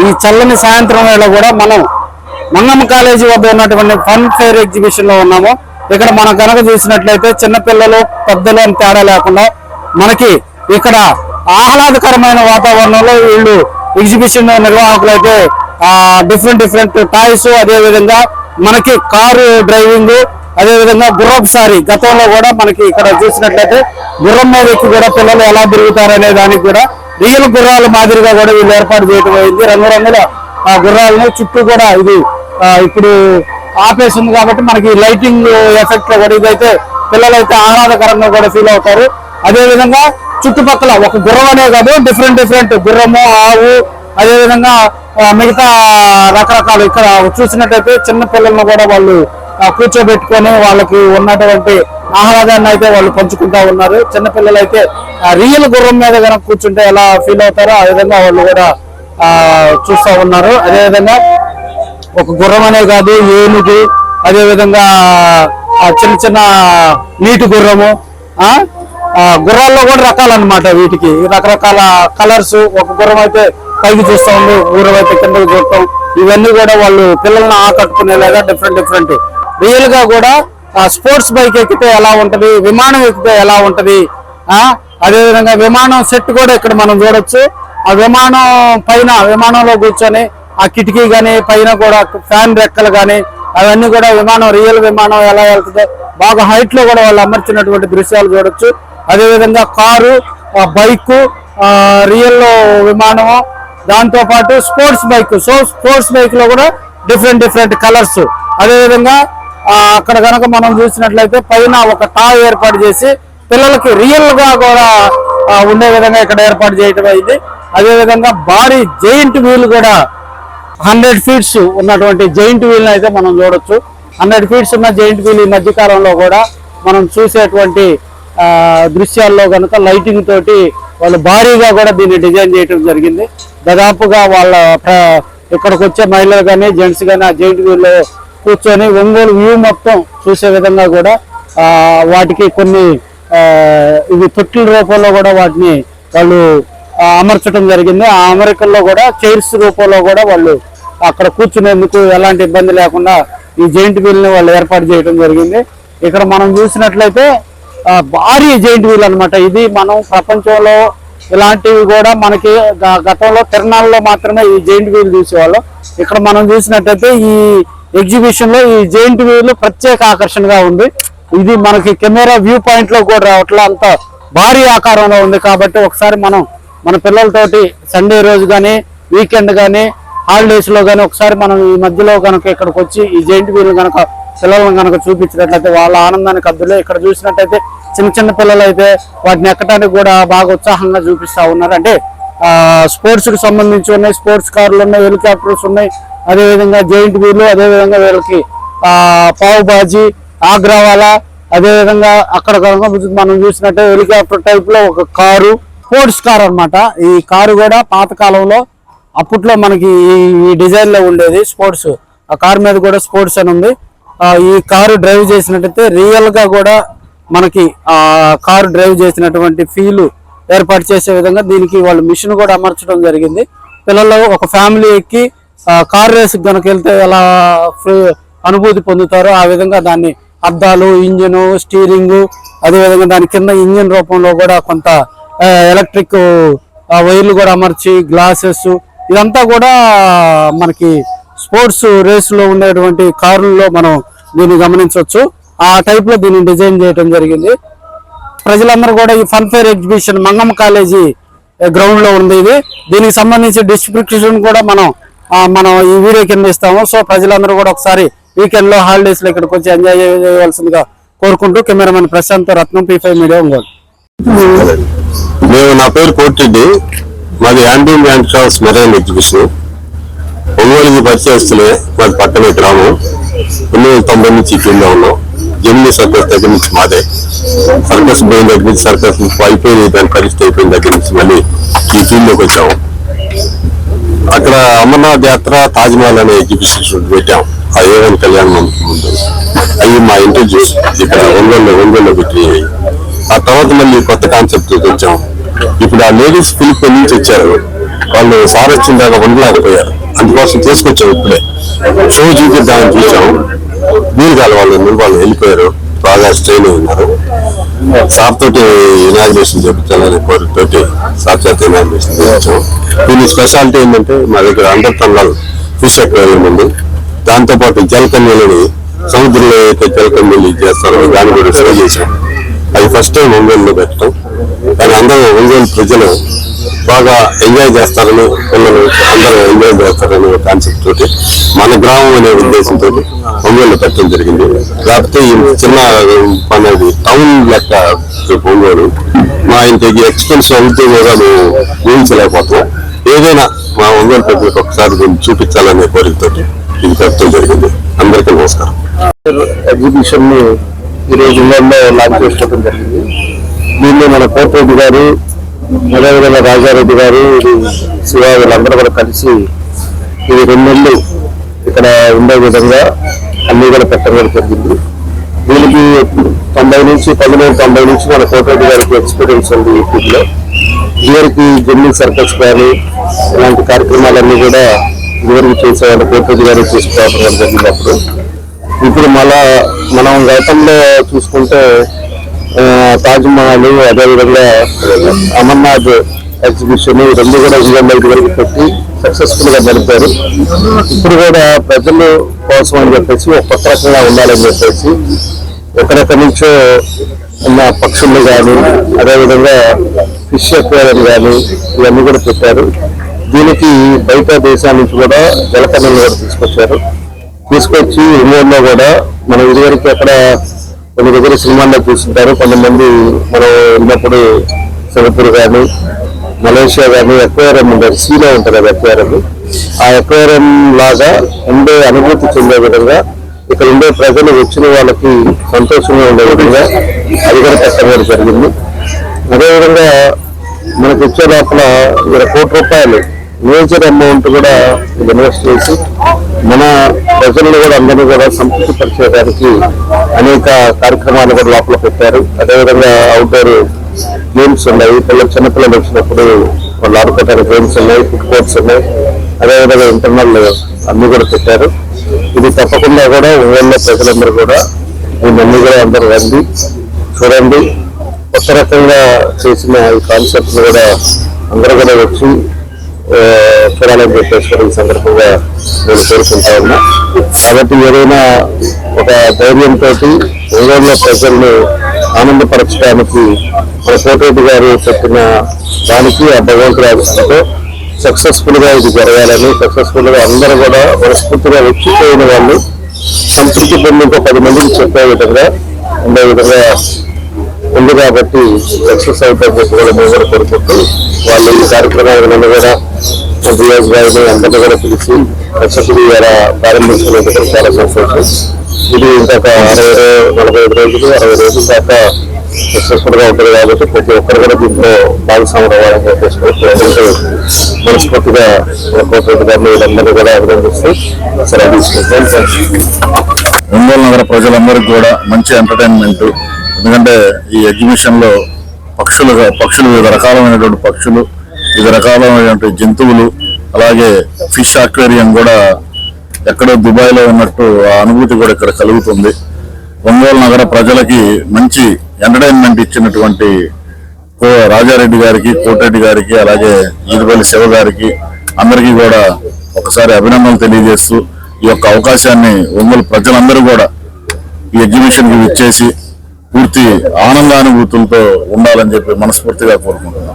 ఈ చల్లని సాయంత్రం వేళ కూడా మనం మంగమ్మ కాలేజీ వద్ద ఉన్నటువంటి ఫన్ ఫెయిర్ ఎగ్జిబిషన్లో ఉన్నాము. ఇక్కడ మనం కనుక చూసినట్లయితే చిన్నపిల్లలు పెద్దలు అని తేడా లేకుండా మనకి ఇక్కడ ఆహ్లాదకరమైన వాతావరణంలో వీళ్ళు ఎగ్జిబిషన్ నిర్వాహకులు అయితే డిఫరెంట్ డిఫరెంట్ టాయ్స్ అదే విధంగా మనకి కారు డ్రైవింగ్ అదే విధంగా గుర్రపు సారి గతంలో కూడా మనకి ఇక్కడ చూసినట్లయితే గుర్రం మీద ఎక్కి కూడా పిల్లలు ఎలా తిరుగుతారనే దానికి కూడా రియల్ గుర్రాల మాదిరిగా కూడా వీళ్ళు ఏర్పాటు చేయడం అయింది. రంగురంగుల ఆ గుర్రాలను చుట్టూ కూడా ఇది ఇప్పుడు ఆపేసింది కాబట్టి మనకి లైటింగ్ ఎఫెక్ట్లో కూడా ఇదైతే పిల్లలైతే ఆహ్లాదకరంగా కూడా ఫీల్ అవుతారు. అదే విధంగా చుట్టుపక్కల ఒక గుర్రం అనే కాదు డిఫరెంట్ డిఫరెంట్ గుర్రము ఆవు అదేవిధంగా మిగతా రకరకాలు ఇక్కడ చూసినట్టయితే చిన్న పిల్లలను కూడా వాళ్ళు కూర్చోబెట్టుకొని వాళ్ళకి ఉన్నటువంటి ఆహ్లాదాన్ని అయితే వాళ్ళు పంచుకుంటా ఉన్నారు. చిన్నపిల్లలు అయితే రియల్ గుర్రం మీద కనుక కూర్చుంటే ఎలా ఫీల్ అవుతారో ఆ విధంగా వాళ్ళు కూడా ఆ, చూస్తా ఉన్నారు. అదే విధంగా ఒక గుర్రం అనే కాదు ఏనుగు అదేవిధంగా ఆ చిన్న చిన్న నీటి గుర్రము గుర్రాల్లో కూడా రకాలన్నమాట వీటికి. రకరకాల కలర్స్ ఒక గుర్రం అయితే పైకి చూస్తా ఉంది గుర్రం అయితే కిందకి చూడటం ఇవన్నీ కూడా వాళ్ళు పిల్లల్ని ఆకట్టుకునేలాగా డిఫరెంట్ డిఫరెంట్ రియల్గా కూడా స్పోర్ట్స్ బైక్ ఎక్కితే ఎలా ఉంటది? విమానం ఎక్కితే ఎలా ఉంటది? అదేవిధంగా అదే విధంగా విమానం సెట్ కూడా ఇక్కడ మనం చూడొచ్చు. ఆ విమానం పైన విమానంలో కూర్చొని ఆ కిటికీ కానీ పైన కూడా ఫ్యాన్ రెక్కలు కానీ అవన్నీ కూడా విమానం రియల్ విమానం ఎలా వెళ్తుందో బాగా హైట్లో కూడా వాళ్ళు అమర్చినటువంటి దృశ్యాలు చూడొచ్చు. అదే విధంగా కారు బైక్ రియల్ విమానము దాంతో పాటు స్పోర్ట్స్ బైక్. సో స్పోర్ట్స్ బైక్లో కూడా డిఫరెంట్ డిఫరెంట్ కలర్స్ అదే విధంగా అక్కడ కనుక మనం చూసినట్లయితే పైన ఒక టా ఏర్పాటు చేసి పిల్లలకి రియల్గా కూడా ఉండే విధంగా ఇక్కడ ఏర్పాటు చేయడం అయింది. అదేవిధంగా భారీ జైంట్ వీల్ కూడా హండ్రెడ్ ఫీట్స్ ఉన్నటువంటి జైంట్ వీల్ అయితే మనం చూడొచ్చు. హండ్రెడ్ ఫీట్స్ ఉన్న జైంట్ వీల్ ఈ మధ్యకాలంలో కూడా మనం చూసేటువంటి దృశ్యాల్లో కనుక లైటింగ్ తోటి వాళ్ళు భారీగా కూడా దీన్ని డిజైన్ చేయడం జరిగింది. దాదాపుగా వాళ్ళ ఇక్కడికి వచ్చే మహిళలు కానీ జెంట్స్ కానీ ఆ జైంట్ వీల్ కూర్చొని ఒంగోలు వ్యూ మొత్తం చూసే విధంగా కూడా ఆ, వాటికి కొన్ని ఇవి తొట్టిల రూపంలో కూడా వాటిని వాళ్ళు అమర్చడం జరిగింది. ఆ అమరికల్లో కూడా చైర్స్ రూపంలో కూడా వాళ్ళు అక్కడ కూర్చునేందుకు ఎలాంటి ఇబ్బంది లేకుండా ఈ జైంట్ వీల్ని వాళ్ళు ఏర్పాటు చేయడం జరిగింది. ఇక్కడ మనం చూసినట్లయితే భారీ జైంట్ వీల్ అన్నమాట. ఇది మనం ప్రపంచంలో ఇలాంటివి కూడా మనకి గతంలో తిరణాల్లో మాత్రమే ఈ జైంట్ వీల్ చూసేవాళ్ళం. ఇక్కడ మనం చూసినట్టయితే ఈ ఎగ్జిబిషన్లో ఈ జైంట్ వీల్ ప్రత్యేక ఆకర్షణగా ఉంది. ఇది మనకి కెమెరా వ్యూ పాయింట్లో కూడా రావట్లా అంత భారీ ఆకారంలో ఉంది కాబట్టి ఒకసారి మనం మన పిల్లలతోటి సండే రోజు కానీ వీకెండ్ కానీ హాలిడేస్లో కానీ ఒకసారి మనం ఈ మధ్యలో కనుక ఇక్కడికి వచ్చి ఈ జైంట్ వీల్ కనుక పిల్లలను కనుక చూపించినట్లయితే వాళ్ళ ఆనందానికి అద్దులే. ఇక్కడ చూసినట్టయితే చిన్న చిన్న పిల్లలు అయితే వాటిని ఎక్కడానికి కూడా బాగా ఉత్సాహంగా చూపిస్తా ఉన్నారు. అంటే స్పోర్ట్స్కి సంబంధించి ఉన్నాయి స్పోర్ట్స్ కార్లు ఉన్నాయి హెలికాప్టర్స్ ఉన్నాయి అదే విధంగా జైంట్ వీలు అదే విధంగా వీళ్ళకి ఆ పావు బాజీ ఆగ్రావాలా అదే విధంగా అక్కడ కనుక మనం చూసినట్టే హెలికాప్టర్ టైప్లో ఒక కారు స్పోర్ట్స్ కార్ అనమాట ఈ కారు కూడా పాతకాలంలో అప్పట్లో మనకి ఈ- డిజైన్లో డిజైన్లో ఉండేది స్పోర్ట్స్. ఆ కార్ మీద కూడా స్పోర్ట్స్ అని ఉంది. ఈ కారు డ్రైవ్ చేసినట్టయితే రియల్గా కూడా మనకి ఆ కారు డ్రైవ్ చేసినటువంటి ఫీలు ఏర్పాటు చేసే విధంగా దీనికి వాళ్ళు మిషన్ కూడా అమర్చడం జరిగింది. పిల్లలు ఒక ఫ్యామిలీ ఎక్కి కార్ రేస్ కనుక వెళ్తే ఎలా అనుభూతి పొందుతారో ఆ విధంగా దాన్ని అద్దాలు ఇంజిన్ స్టీరింగ్ అదేవిధంగా దాని కింద ఇంజిన్ రూపంలో కూడా కొంత ఎలక్ట్రిక్ వైర్లు కూడా అమర్చి గ్లాసెస్ ఇదంతా కూడా మనకి స్పోర్ట్స్ రేసులో ఉండేటువంటి కారుల్లో మనం దీన్ని గమనించవచ్చు. ఆ టైప్లో దీన్ని డిజైన్ చేయడం జరిగింది. ప్రజలందరూ కూడా ఈ fun fair exhibition Mangamma college గ్రౌండ్లో ఉంది ఇది. దీనికి సంబంధించి డిస్ట్రిబ్యూషన్ కూడా మనం మనం ఈ వీడియో కింద ఇస్తాము. సో ప్రజలందరూ కూడా ఒకసారి వీకెండ్లో హాలిడేస్లో ఇక్కడికి వచ్చి ఎంజాయ్ చేయవలసిందిగా కోరుకుంటూ cameraman Prashant Ratnam P five media Ongole. మేము నా పేరు కోటిరెడ్డి. మాది Andy land crafts marine exhibition ఒంగోలుకి పరిచయస్తులే. మాది పక్కనే గ్రామం. తొమ్మిది వందల తొంభై నుంచి కింద ఉన్నాం. జమినీ సర్కస్ దగ్గర నుంచి మాదే. సర్కస్ పోయిన దగ్గర నుంచి సర్కస్ అయిపోయింది దాని పరిస్థితి అయిపోయిన దగ్గర నుంచి మళ్ళీ ఈ ఫీల్డ్లోకి వచ్చాము. అక్కడ అమర్నాథ్ యాత్ర తాజ్ మహల్ అనే ఎగ్జిబిషన్ పెట్టాం. ఆ ఏవన్ కళ్యాణ్ మండపం ముందు. అవి మా ఇంట్రడ్యూస్ ఇక్కడ ఒంగోలు ఒంగోలులో పెట్టి ఆ తర్వాత మళ్ళీ కొత్త కాన్సెప్ట్ వచ్చాం. ఇప్పుడు ఆ లేడీస్ పిలుపు నుంచి వచ్చారు. వాళ్ళు సార్ వచ్చిన దాకా ఉండలేకపోయారు అందుకోసం తీసుకొచ్చాం ఇప్పుడే. షో చూపిద్దామని చూసాం. వీలు కాదు వాళ్ళు వాళ్ళు వెళ్ళిపోయారు. బాగా స్ట్రెయిన్ అయి ఉన్నారు. సార్ తోటి ఇనాగ్రేషన్ చేపించాలని కోరికతోటి సాక్షాత్ ఇనాగ్రేషన్ చేయించాం దీని స్పెషాలిటీ ఏంటంటే మా దగ్గర అండర్ టన్నల్ ఫిష్ అక్వేరియం ఉంది దాంతోపాటు జలకన్యలని సముద్రంలో అయితే జలకన్యలు చేస్తారో దాన్ని కూడా సేవ చేశాం. అది ఫస్ట్ టైం ఒంగోలులో పెట్టడం. కానీ అందరూ ఒంగోలు ప్రజలు బాగా ఎంజాయ్ చేస్తారని పిల్లలు అందరూ ఎంజాయ్ చేస్తారని కాన్సెప్ట్ తోటి మన గ్రామం అనే ఉద్దేశంతో ఒంగోలు పెట్టడం జరిగింది. కాకపోతే ఈ చిన్న అనేది టౌన్ లెక్క ఒంగోలు. మా ఇంటికి ఎక్స్పెన్స్ అవుతూ కూడా మేము ఊహించలేకపోతున్నాం. ఏదైనా మా ఒంగోలు ప్రజలకు ఒకసారి దీన్ని చూపించాలనే కోరికతోటి ఇది పెట్టడం జరిగింది. అందరికీ నమస్కారం. ఎగ్జిబిషన్ని ఈ రోజు ఇళ్ళలో లాంచ్ చేసుకోవడం జరిగింది. దీన్ని మన కోటరెడ్డి గారు అదేవిధంగా రాజారెడ్డి గారు శివ వీళ్ళందరూ కూడా కలిసి ఇది రెండు నెలలు ఇక్కడ ఉండే విధంగా అన్ని కూడా పెట్టడం జరిగింది. దీనికి తొంభై నుంచి పదిహేను తొంభై నుంచి మన కోటరెడ్డి గారికి ఎక్స్పీరియన్స్ ఉంది ఈ ఫీల్డ్లో. జమ్మి సర్కస్ కానీ ఇలాంటి కార్యక్రమాలన్నీ కూడా ఇవరికి చేసేవాళ్ళు కోటరెడ్డి గారు తీసుకురావడం జరిగింది అప్పుడు. ఇప్పుడు మళ్ళా మనం గతంలో చూసుకుంటే తాజ్మహల్ అదేవిధంగా అమర్నాథ్ ఎగ్జిబిషన్ రెండు కూడా ఇండియన్ లైట్ వరకు పెట్టి సక్సెస్ఫుల్గా ఇప్పుడు కూడా ప్రజలు కోసం అని చెప్పేసి ఒక కొత్త రకంగా ఉండాలని చెప్పేసి ఎక్కడెక్కడి నుంచో ఉన్న పక్షులు కానీ అదేవిధంగా ఫిష్ అక్వేరియం కానీ ఇవన్నీ కూడా పెట్టారు. దీనికి బయట దేశాల నుంచి కూడా జలకన్యలు కూడా తీసుకొచ్చారు. తీసుకొచ్చి ఇండియాలో కూడా మనం ఇదివరకు ఎక్కడ కొన్ని దగ్గర సినిమాల్లో చూస్తుంటారు. కొంతమంది మనం ఉన్నప్పుడు సింగపూర్ కానీ మలేషియా కానీ ఎక్వేరియం ఉంటుంది సీలో ఉంటుంది అది ఎక్వేరియం ఆ ఎక్వేరియం లాగా ఉండే అనుభూతి చెందే విధంగా ఇక్కడ ఉండే ప్రజలు వచ్చిన వాళ్ళకి సంతోషంగా ఉండే విధంగా అది కూడా పెట్టడం జరిగింది. అదేవిధంగా మనకు వచ్చే లోపల ఇక్కడ కోటి రూపాయలు మేజర్ అమౌంట్ కూడా ఇన్వెస్ట్ చేసి మన ప్రజలను కూడా అందరినీ కూడా సంతృప్తి పరిచేయడానికి అనేక కార్యక్రమాలు కూడా లోపల పెట్టారు. అదేవిధంగా అవుట్డోర్ గేమ్స్ ఉన్నాయి. పిల్లలు చిన్నపిల్లలు వచ్చినప్పుడు వాళ్ళు ఆడుకోవడానికి గేమ్స్ ఉన్నాయి ఫుడ్ కోర్ట్స్ ఉన్నాయి అదేవిధంగా ఇంటర్నల్ అన్ని కూడా పెట్టారు. ఇది తప్పకుండా కూడా ఊళ్ళో ప్రజలందరూ కూడా దీన్ని కూడా అందరూ రండి చూడండి. కొత్త రకంగా చేసిన ఈ కాన్సెప్ట్ కూడా అందరూ కూడా వచ్చి చూడాలని చెప్పేసి సందర్భంగా నేను కోరుకుంటా ఉన్నా. కాబట్టి ఏదైనా ఒక ధైర్యంతో ఏదైనా ప్రజల్ని ఆనందపరచడానికి మన కోటరెడ్డి గారు చెప్పిన దానికి ఆ భగవంతుడు ఆశిస్తూ సక్సెస్ఫుల్గా ఇది జరగాలని సక్సెస్ఫుల్గా అందరూ కూడా మనస్ఫూర్తిగా వచ్చిపోయిన వాళ్ళు సంతృప్తి పొంది ఇంకో పది మందికి చెప్పే విధంగా ఉండే విధంగా ఉంది కాబట్టి సక్సెస్ అవుతారని కూడా మేము కూడా కోరుకుంటూ వాళ్ళు ఈ కార్యక్రమాలను కూడా రియాజ్ గారిని అందరినీ కూడా పిలిచి సక్సెస్ఫుల్ ఇలా ప్రారంభించినందుకు కూడా చాలా సంతోషం. ఇది ఇంకొక అరవై నలభై ఐదు రోజులు అరవై రోజుల దాకా సక్సెస్ఫుల్గా ఉంటుంది కాబట్టి ప్రతి ఒక్కరు కూడా దీంట్లో భాగస్వామ్యం అవ్వాలని చెప్పేసి మనస్ఫూర్తిగా కోటి గారిని వీళ్ళందరూ కూడా అభినందిస్తూ సెలవు తీసుకుంటాం ఒంగోలు నగర ప్రజలందరికీ కూడా మంచి ఎంటర్టైన్మెంట్ ఎందుకంటే ఈ ఎగ్జిబిషన్లో పక్షులుగా పక్షులు పక్షులు వివిధ రకాలమైనటువంటి పక్షులు వివిధ రకాలమైనటువంటి జంతువులు అలాగే ఫిష్ అక్వేరియం కూడా ఎక్కడో దుబాయ్లో ఉన్నట్టు ఆ అనుభూతి కూడా ఇక్కడ కలుగుతుంది. ఒంగోలు నగర ప్రజలకి మంచి ఎంటర్టైన్మెంట్ ఇచ్చినటువంటి రాజారెడ్డి గారికి కోటరెడ్డి గారికి అలాగే ఈదుపల్లి శివ గారికి అందరికీ కూడా ఒకసారి అభినందనలు తెలియజేస్తూ ఈ యొక్క అవకాశాన్ని ఒంగోలు ప్రజలందరూ కూడా ఈ ఎగ్జిబిషన్కి విచ్చేసి పూర్తి ఆనందానుభూతులతో ఉండాలని చెప్పి మనస్ఫూర్తిగా కోరుకుంటున్నాం.